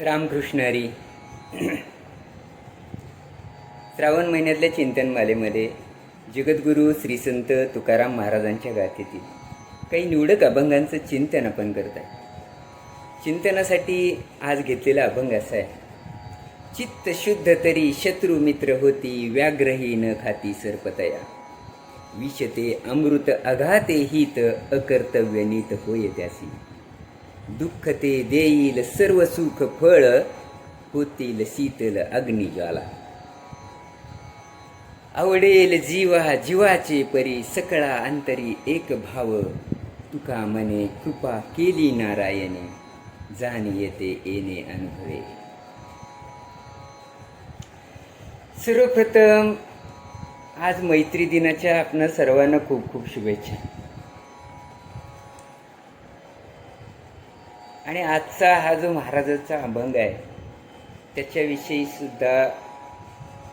रामकृष्ण हरी. श्रावण महिन्यातल्या चिंतनमालेमध्ये जगद्गुरू श्री संत तुकाराम महाराजांच्या गाथेतील काही निवडक अभंगांचं चिंतन आपण करत आहे चिंतनासाठी आज घेतलेला अभंग असा आहे. चित्त शुद्ध तरी शत्रू मित्र होती व्याग्रही न खाती सरपतया. विषते अमृत अघाते हित अकर्तव्य नीत होय त्यासी. दुःख ते देईल सर्व सुख फळ होतील शीतल अग्निज्वाला आवडेल जीवा जीवाचे परी सकळा अंतरी एक भाव. तुका मने कृपा केली नारायणे जाण येते येणे अनुभवे. सर्वप्रथम आज मैत्री दिनाच्या आपणा सर्वांना खूप खूप शुभेच्छा. आणि आजचा हा जो महाराजाचा अभंग आहे त्याच्याविषयी सुद्धा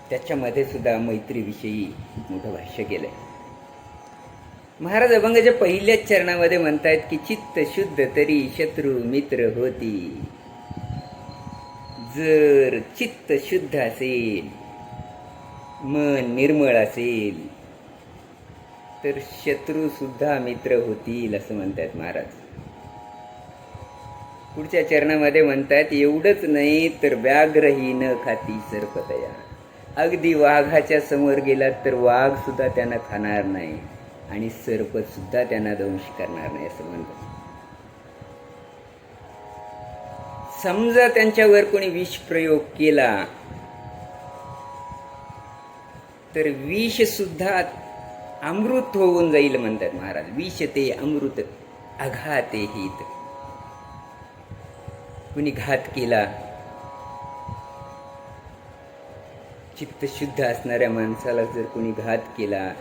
त्याच्यामध्ये सुद्धा मैत्रीविषयी मोठं भाष्य केलं आहे महाराज अभंगाच्या पहिल्याच चरणामध्ये म्हणतायत की चित्त शुद्ध तरी शत्रू मित्र होती. जर चित्त शुद्ध असेल मन निर्मळ असेल तर शत्रू सुद्धा मित्र होतील असं म्हणतात महाराज. पुढच्या चरणामध्ये म्हणतात एवढंच नाही तर व्याघ्रही न खाती सर्पतया. अगदी वाघाच्या समोर गेलात तर वाघ सुद्धा त्यांना खाणार नाही आणि सर्प सुद्धा त्यांना दंश करणार नाही असं म्हणतात. समजा त्यांच्यावर कोणी विष प्रयोग केला तर विष सुद्धा अमृत होऊन जाईल म्हणतात महाराज. विष ते अमृत अघाते हित. कुणी घात केला? चित्त शुद्ध असणाऱ्या माणसाला जर कोणी घात केला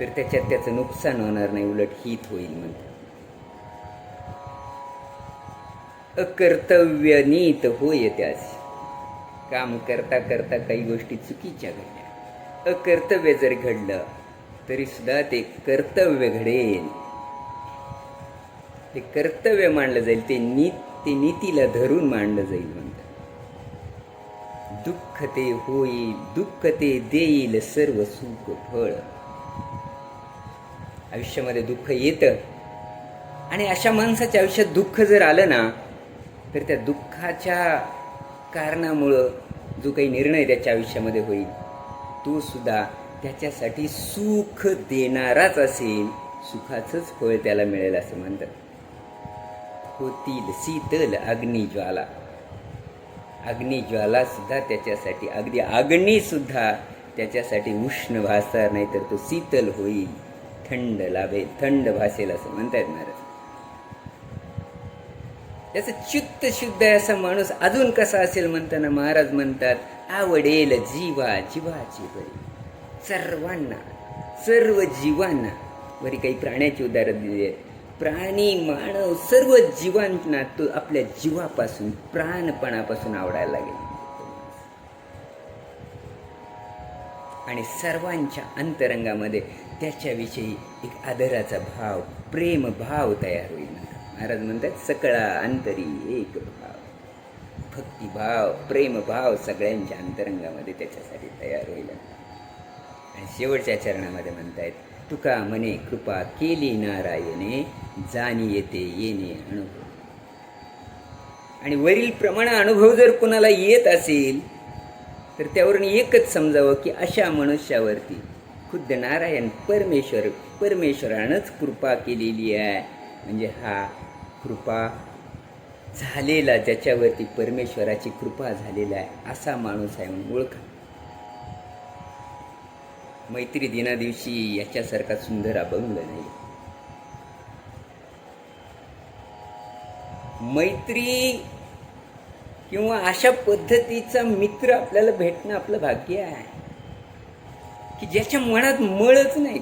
तर त्याच्यात त्याचं नुकसान होणार नाही उलट हित होईल म्हणतात. अकर्तव्य नीत होय त्यास. काम करता करता काही गोष्टी चुकीच्या घडल्या. अकर्तव्य जर घडलं तरी सुद्धा ते कर्तव्य घडेल. ते कर्तव्य मांडलं जाईल ते नीत ते नीतीला धरून मांडलं जाईल म्हणतात. दुःख ते होईल दुःख ते देईल सर्व सुख फळ. आयुष्यामध्ये दुःख येतं. आणि अशा माणसाच्या आयुष्यात दुःख जर आलं ना तर त्या दुःखाच्या कारणामुळं जो काही निर्णय त्याच्या आयुष्यामध्ये होईल तो सुद्धा त्याच्यासाठी सुख देणाराच असेल सुखाचंच फळ त्याला मिळेल असं म्हणतात. होतील शीतल अग्निज्वाला अग्निज्वाला सुद्धा त्याच्यासाठी अगदी अग्नी सुद्धा त्याच्यासाठी उष्ण भासणार नाही तर तो शीतल होईल. थंड लाभेल थंड भासेल असं म्हणतायत महाराज. त्याचं चित्त शुद्ध आहे असा माणूस अजून कसा असेल म्हणताना महाराज म्हणतात आवडेल जीवा जीवाची बरी सर्वांना सर्व जीवांना. बरी काही प्राण्याची उदाहरण दिली आहेत. प्राणी मानव सर्व जीवांना तो आपल्या जीवापासून प्राणपणापासून आवडायला लागेल. आणि सर्वांच्या अंतरंगामध्ये त्याच्याविषयी एक आदराचा भाव प्रेम भाव तयार होईल. महाराज म्हणतात सकळा अंतरी एक भाव. भक्तिभाव प्रेमभाव सगळ्यांच्या अंतरंगामध्ये त्याच्यासाठी तयार होईल. आणि शेवटच्या चरणामध्ये म्हणतायत तुका मने कृपा केली नारायणे जाणी येते येणे अनुभव. आणि वरील प्रमाण अनुभव जर कुणाला येत असेल तर त्यावरून एकच समजावं की अशा मनुष्यावरती खुद्द नारायण परमेश्वर परमेश्वरानंच कृपा केलेली आहे. म्हणजे हा कृपा झालेला ज्याच्यावरती परमेश्वराची कृपा झालेला आहे असा माणूस आहे म्हणून ओळखा. मैत्री दिना दिवशी याच्यासारखा सुंदर अभंग नाही मैत्री किंवा अशा पद्धतीचा मित्र आपल्याला भेटणं आपलं भाग्य आहे. की ज्याच्या मनात मळच नाही.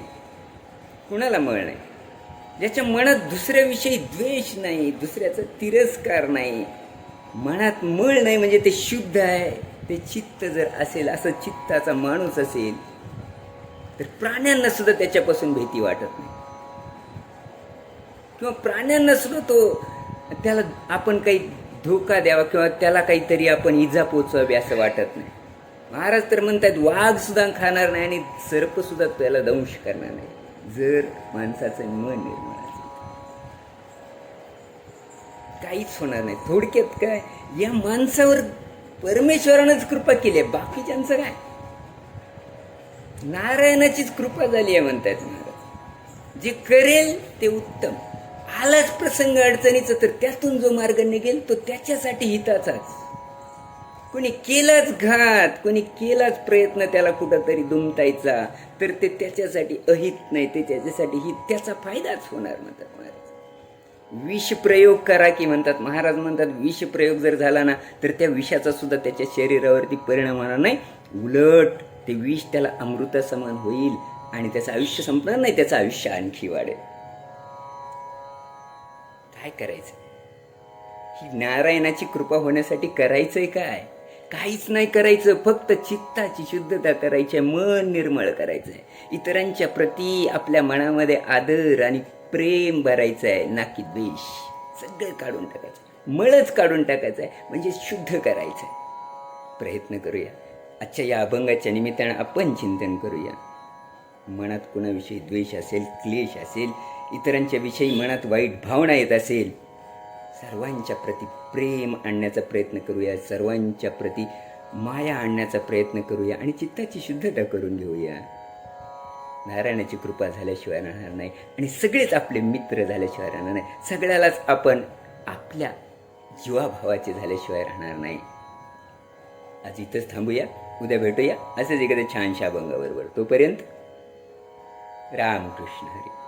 कुणाला मळ नाही? ज्याच्या मनात दुसऱ्याविषयी द्वेष नाही दुसऱ्याचा तिरस्कार नाही. मनात मळ नाही म्हणजे ते शुद्ध आहे. ते चित्त जर असेल असं चित्ताचा माणूस असेल तर प्राण्यांना सुद्धा त्याच्यापासून भीती वाटत नाही. किंवा प्राण्यांना सुद्धा तो त्याला आपण काही धोका द्यावा किंवा त्याला काहीतरी आपण इजा पोचवावी असं वाटत नाही. महाराज तर म्हणतात वाघ सुद्धा खाणार नाही आणि सर्प सुद्धा त्याला दंश करणार नाही. जर माणसाचं मन निर्माण काहीच होणार नाही. थोडक्यात काय या माणसावर परमेश्वरानंच कृपा केली आहे. बाकीच्यांचं काय? नारायणाचीच कृपा झाली आहे म्हणतात महाराज. जे करेल ते उत्तम. आलाच प्रसंग अडचणीचा तर त्यातून जो मार्ग निघेल तो त्याच्यासाठी हिताचाच. कोणी केलाच घात कोणी केलाच प्रयत्न त्याला कुठंतरी दुमतायचा तर ते त्याच्यासाठी अहित नाही ते त्याच्यासाठी हित त्याचा फायदाच होणार म्हणतात महाराज. विष प्रयोग करा की म्हणतात महाराज म्हणतात विष प्रयोग जर झाला ना तर त्या विषाचा सुद्धा त्याच्या शरीरावरती परिणाम होणार नाही. उलट ते विष त्याला अमृता समान होईल आणि त्याचं आयुष्य संपणार नाही त्याचं आयुष्य आणखी वाढेल. काय करायचं? ही नारायणाची कृपा होण्यासाठी करायचंय काय? काहीच नाही करायचं फक्त चित्ताची शुद्धता करायची आहे, मन निर्मळ करायचं आहे इतरांच्या प्रती आपल्या मनामध्ये आदर आणि प्रेम भरायचं आहे ना की द्वेष सगळं काढून टाकायचं मळच काढून टाकायचं आहे म्हणजे शुद्ध करायचं आहे प्रयत्न करूया. आजच्या या अभंगाच्या निमित्तानं आपण चिंतन करूया. मनात कुणाविषयी द्वेष असेल क्लेश असेल इतरांच्या विषयी मनात वाईट भावना येत असेल सर्वांच्या प्रती प्रेम आणण्याचा प्रयत्न करूया सर्वांच्या प्रती माया आणण्याचा प्रयत्न करूया आणि चित्ताची शुद्धता करून घेऊया. नारायणाची कृपा झाल्याशिवाय राहणार नाही आणि सगळेच आपले मित्र झाल्याशिवाय राहणार नाही. सगळ्यालाच आपण आपल्या जीवाभावाचे झाल्याशिवाय राहणार नाही. आज इथंच थांबूया. उद्या भेटूया. असंच एखाद्या छानशा अभंगाबरोबर तोपर्यंत रामकृष्ण हरी.